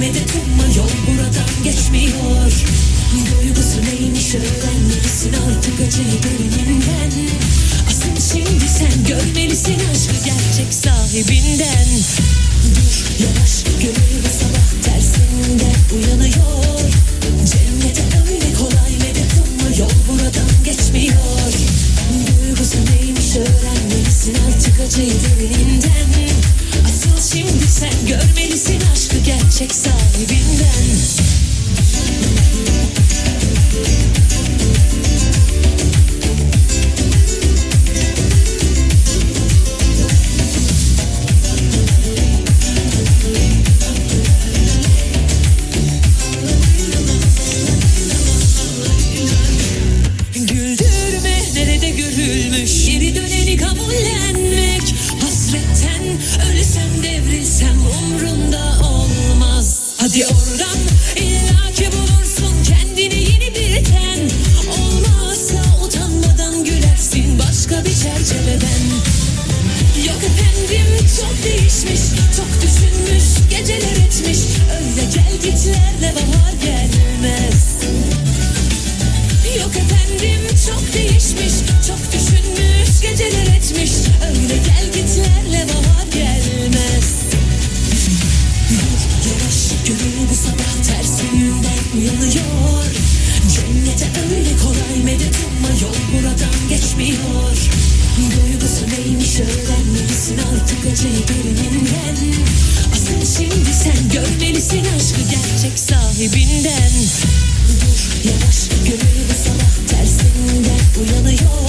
kolay medet umma yol buradan geçmiyor. Duygusu neymiş öğrenmelisin artık acıyı derininden Asıl şimdi sen görmelisin aşkı gerçek sahibinden. Dur yavaş gönül sabah tersinde uyanıyor. Cennete Santiago. Cennete öyle kolay medet umma yol buradan geçmiyor. Duygusu neymiş öğrenmelisin artık acıyı derininden Asıl şimdi sen görmelisin aşkı gerçek sahibinden. Dur yavaş gönül bu sabah tersinden uyanıyor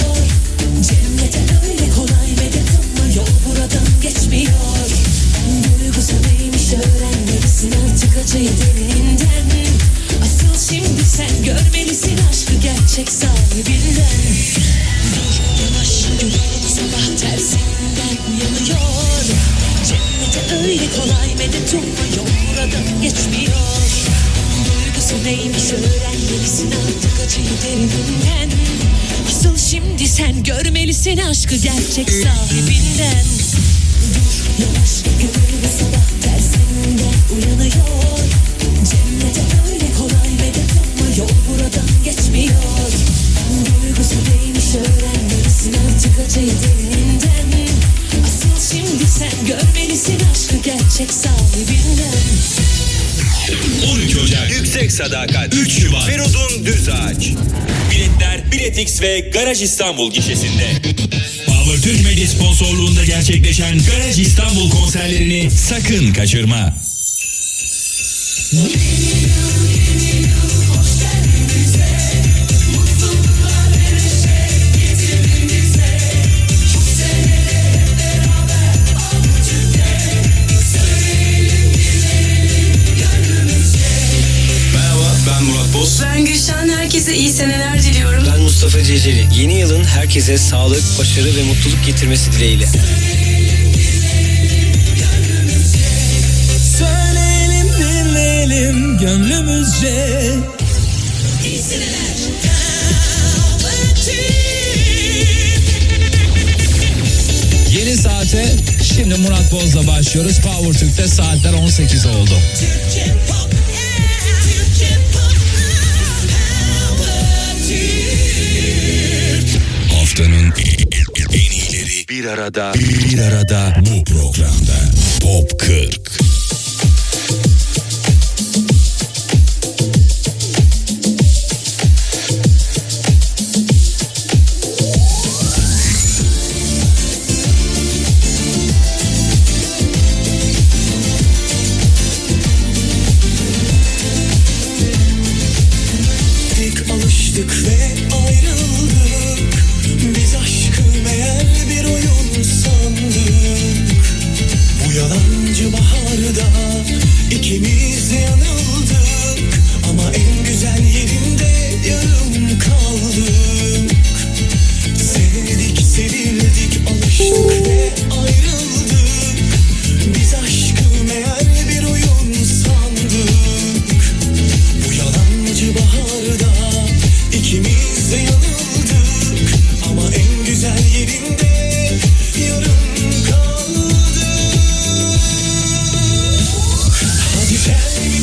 Öyle kolay medet umma yol buradan geçmiyor Duygusu neymiş öğrenmelisin artık acıyı derininden Asıl şimdi sen görmelisin aşkı gerçek sahibinden Dur yavaş gönül sabah tersinden uyanıyor gerçek sahibinden 13 Ocak Yüksek Sadakat. 3 Şubat Feridun Düzağaç. Biletler Biletix ve Garaj İstanbul gişesinde. Power Türk Medya sponsorluğunda gerçekleşen Garaj İstanbul konserlerini sakın kaçırma. Herkese iyi seneler diliyorum. Ben Mustafa Ceceli. Yeni yılın herkese sağlık, başarı ve mutluluk getirmesi dileğiyle. Söyleyelim dinleyelim gönlümüzce Yeni saate şimdi Murat Boz'la başlıyoruz. Power Türk'te saatler 18 oldu. Haftanın bir arada bir arada bu programda Top 40. Tell me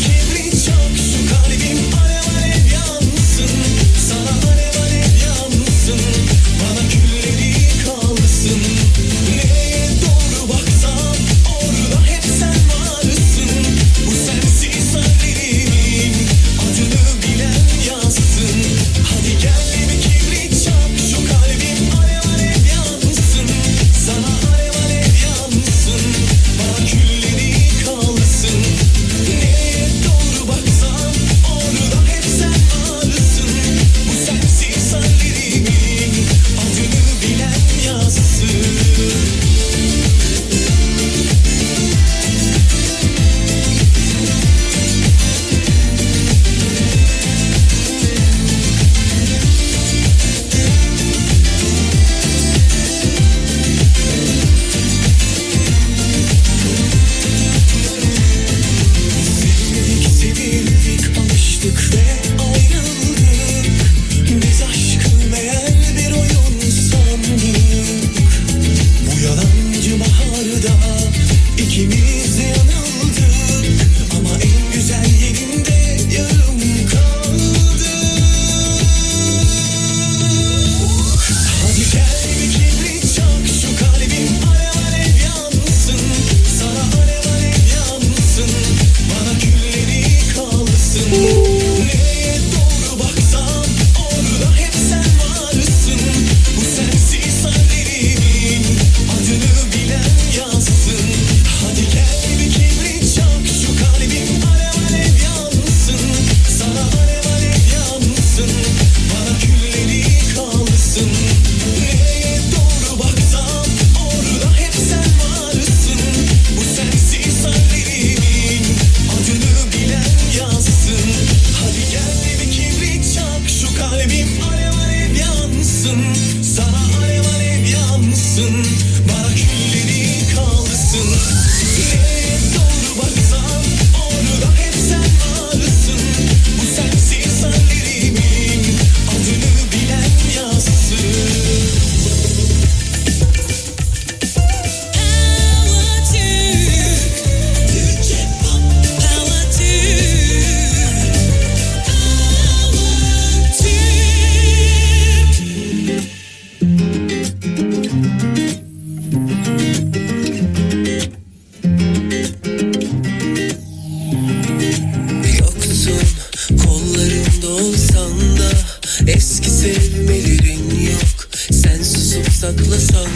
saklasan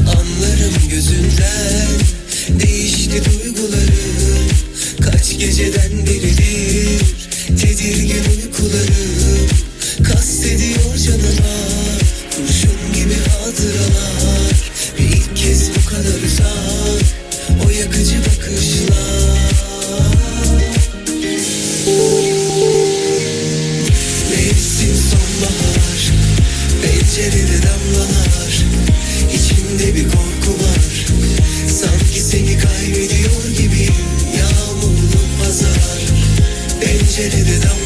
Anlarım gözünden Değişti duygularım Kaç geceden beridir Tedirgin uykularım Kastediyor canıma Kurşun gibi hatıralar.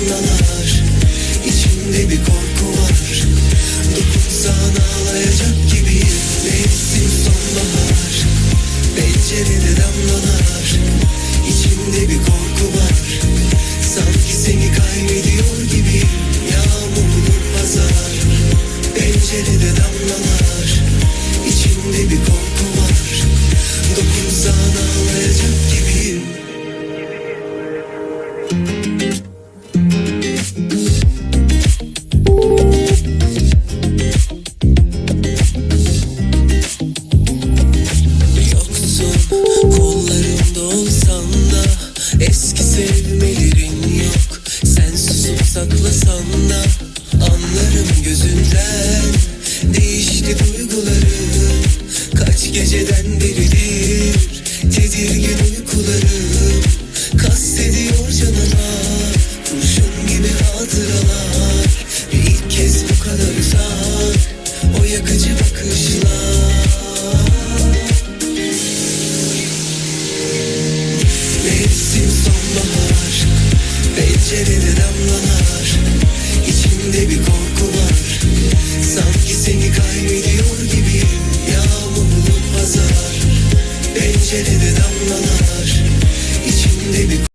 you know. geceden beridir Tedirgin uykularım Kastediyor canına. Kurşun gibi hatıralar Ve ilk kez bu kadar uzak O yakıcı bakışlar. Mevsim sonbahar Pencerede damlalar. yanar İçimde bir